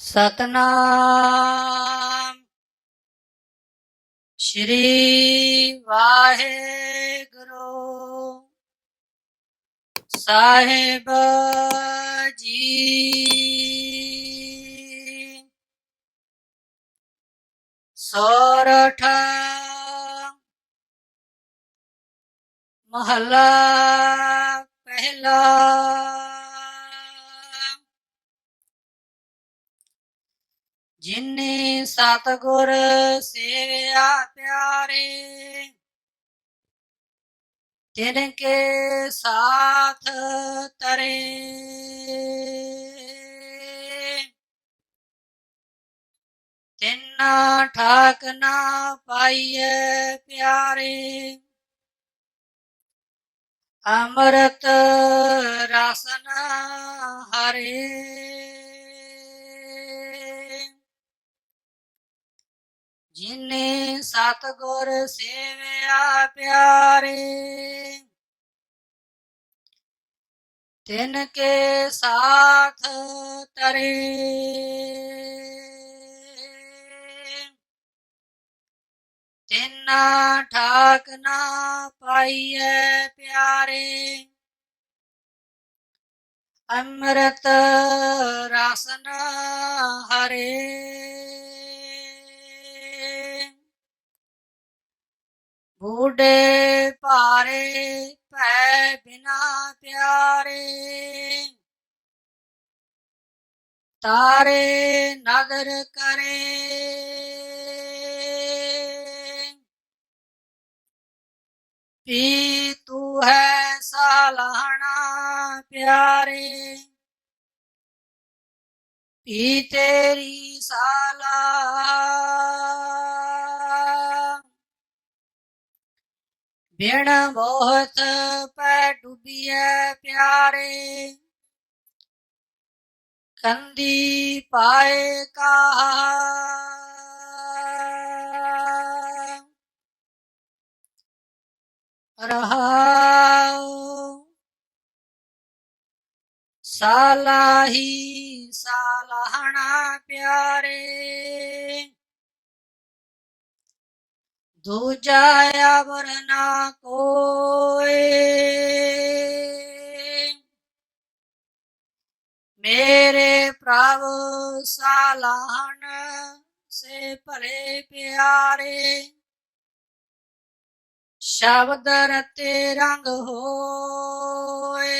ਸਤਨਾਮ ਸ਼੍ਰੀ ਵਾਹਿਗੁਰੂ ਸਾਹਿਬ ਜੀ ਸੋਰਠ ਮਹਲਾ ਪਹਿਲਾ ਜਿਨੇ ਸਤਗੁਰ ਸੇਵਿਆ ਪਿਆਰੇ, ਤਿਨ ਕੇ ਸਾਥ ਤਰੇ। ਤਿੰਨਾ ਠਾਕ ਨਾ ਪਾਈਏ ਪਿਆਰੇ, ਅੰਮ੍ਰਿਤ ਰਸਨ ਹਰੇ। ਜਿਨੇ ਸਤਗੁਰ ਸੇਵਿਆ ਪਿਆਰੇ, ਤਿਨ ਕੇ ਸਾਥ ਤਰੇ। ਤਿੰਨਾ ਠਾਕ ਨਾ ਪਾਈਏ ਪਿਆਰੇ, ਅੰਮ੍ਰਿਤ ਰਸਨ ਹਰੇ। ਬੂਢੇ ਭਾਰੇ ਭੈ ਬਿਨਾ ਪਿਆਰੇ। ਤਾਰੇ ਨਗਰ ਕਰੇ। ਪੀ ਤੂੰ ਹੈ ਸਾਲਾਹਣਾ ਪਿਆਰੇ। ਪੀ ਤੇਰੀ ਸਾਲਾ ਬਿਨ ਬਹੁਤ ਪੈ ਡੁੱਬੀਐ ਪਿਆਰੇ। ਕੰਦੀ ਪਾਏ ਕਾ ਰਹਾਉ ਸਾਲਾਹੀ ਸਾਲਾਹਣਾ ਪਿਆਰੇ। ਦੂਜਾ ਅਵਰ ਨਾ ਕੋਏ। ਮੇਰੇ ਪ੍ਰਭ ਸਾਲਾਹਣ ਸੇ ਭਲੇ ਪਿਆਰੇ, ਸ਼ਬਦ ਰਤੇ ਰੰਗ ਹੋਏ।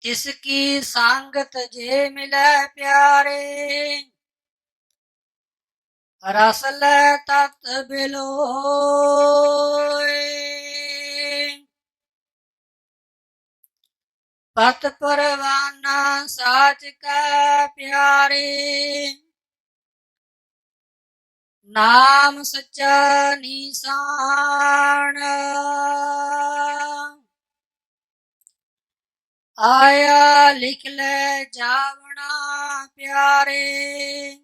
ਤਿਸ ਕੀ ਸੰਗਤ ਜੇ ਮਿਲੈ ਪਿਆਰੇ ਰਸ ਲੈ ਤਤ ਬਿਲੋਏ। ਪਤ ਪਰਵਾਨਾ ਸਾਚ ਕਾ ਪਿਆਰੇ। ਨਾਮ ਸੱਚਾ ਨਿਸ਼ਾਨ। ਆਇਆ ਲਿਖ ਲੈ ਜਾਵਣਾ ਪਿਆਰੇ।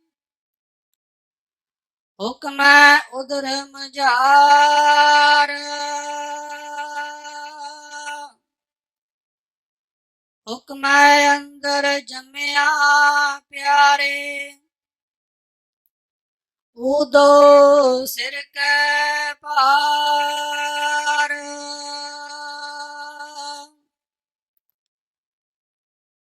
ਹੁਕਮੈ ਉਦਰ ਮਝਾਰ। ਹੁਕਮ ਅੰਦਰ ਜੰਮਿਆ ਪਿਆਰੇ। ਉਦੋ ਸਿਰ ਕੈ ਪਾਰ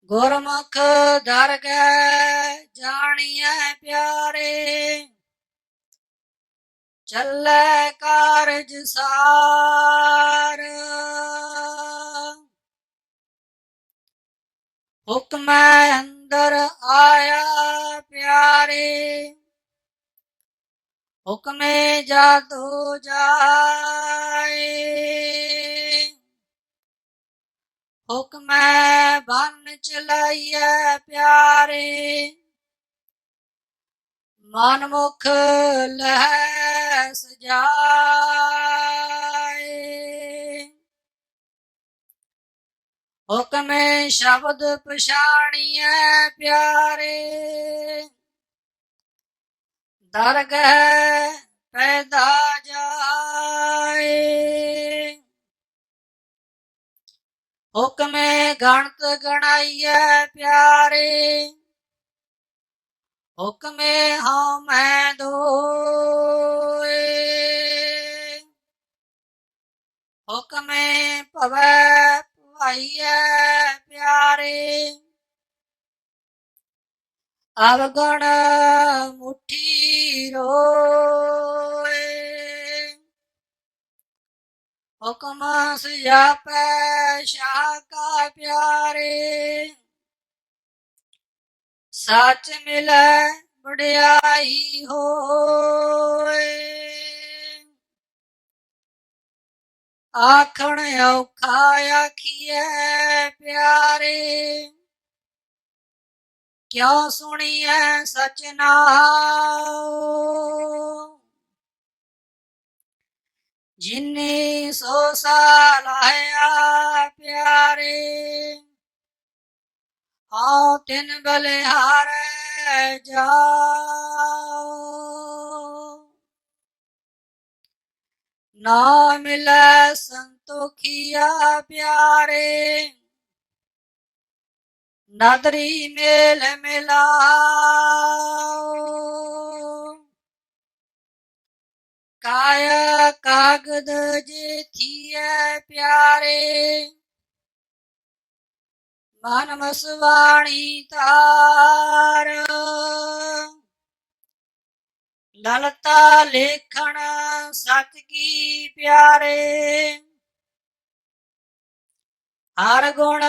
ਗੁਰਮੁਖ ਦਰਗਹਿ ਜਾਣੀਐ ਪਿਆਰੇ। ਚੱਲੇ ਕਾਰਜ ਸਾਰ। ਹੁਕਮ ਅੰਦਰ ਆਇਆ ਪਿਆਰੇ ਹੁਕਮੇ ਜਾਦੋ ਜਾਏ। ਹੁਕਮੈ ਬੰਨ ਚਲਾਈਐ ਪਿਆਰੇ ਮਨ ਮੁਖ ਲਹਿ ਸਜਾਏ ਹੁਕਮੇ ਸ਼ਬਦ ਪਛਾਣੀਐ ਪਿਆਰੇ। ਦਰਗਹਿ ਪੈਦਾ ਜਾਏ। ਹੁਕਮੇ ਗਣਤ ਗਣਾਈਐ ਪਿਆਰੇ। ਹੁਕਮੇ ਹਉ ਮੈਂ ਦੋਏ ਹੁਕਮੇ ਭਵੈ ਭਾਈਐ ਪਿਆਰੇ ਅਵਗਣ ਮੁਠੀ ਰੋਏ ਹੁਕਮ ਸਿਆਪੈ ਸ਼ਾਹ ਕਾ ਪਿਆਰੇ ਸੱਚ ਮਿਲੈ ਵਡਿਆਈ ਹੋਏ। ਆਖਣ ਔਖਾ ਆਖੀਐ ਪਿਆਰੇ, ਕਿਉ ਸੁਣੀਐ ਸਚ ਨਾਉ ਜਿਨੇ ਸੋ ਸਾਲਾਇਆ ਆਉ ਤਿਨ ਬਲਿਹਾਰੈ ਜਾਓ। ਨਾ ਮਿਲੈ ਸੰਤੋਖੀਆ ਪਿਆਰੇ, ਨਦਰੀ ਮੇਲ ਮਿਲਾਓ। ਕਾਇਆ ਕਾਗਦ ਜੇ ਥੀਐ ਪਿਆਰੇ ਮਨ ਮਸਵਾਣੀ ਤਾਰ। ਲਲਤਾ ਲੇਖਣ ਸਤ ਕੀ ਪਿਆਰੇ। ਹਰ ਗੁਣ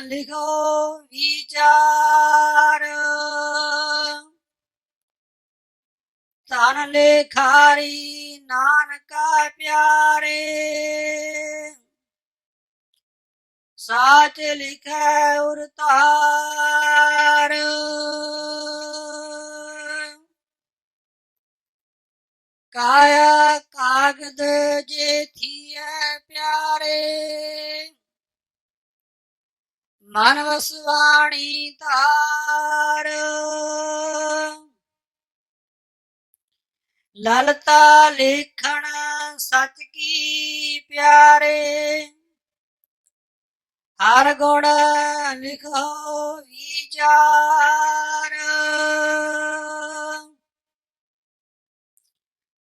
ਲਿਖੋ ਵਿਚਾਰ। ਤਨ ਲੇਖਾਰੀ ਨਾਨਕਾ ਪਿਆਰੇ। ਸਾਚ ਲਿਖੈ ਉਰ ਤਾਰ ਕਾਇਆ ਕਾਗਦ ਜੇ ਥੀਐ ਪਿਆਰੇ, ਮਨ ਵਸਵਾਣੀ ਧਾਰ। ਲਲਤਾ ਲਿਖਣ ਸਚ ਕੀ ਪਿਆਰੇ ਹਰ ਗੁਣ ਲਿਖੋ ਵਿਚਾਰ।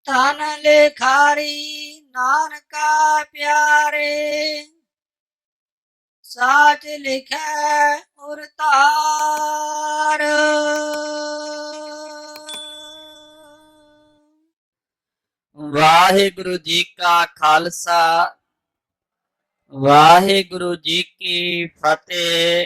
ਤਨ ਲੇਖਾਰੀ ਨਾਨਕਾ ਪਿਆਰੇ, ਸਾਚ ਲਿਖੈ ਉਰ ਤਾਰ ਵਾਹਿਗੁਰੂ ਜੀ ਕਾ ਖਾਲਸਾ ਵਾਹਿਗੁਰੂ ਜੀ ਕੀ ਫਤਿਹ।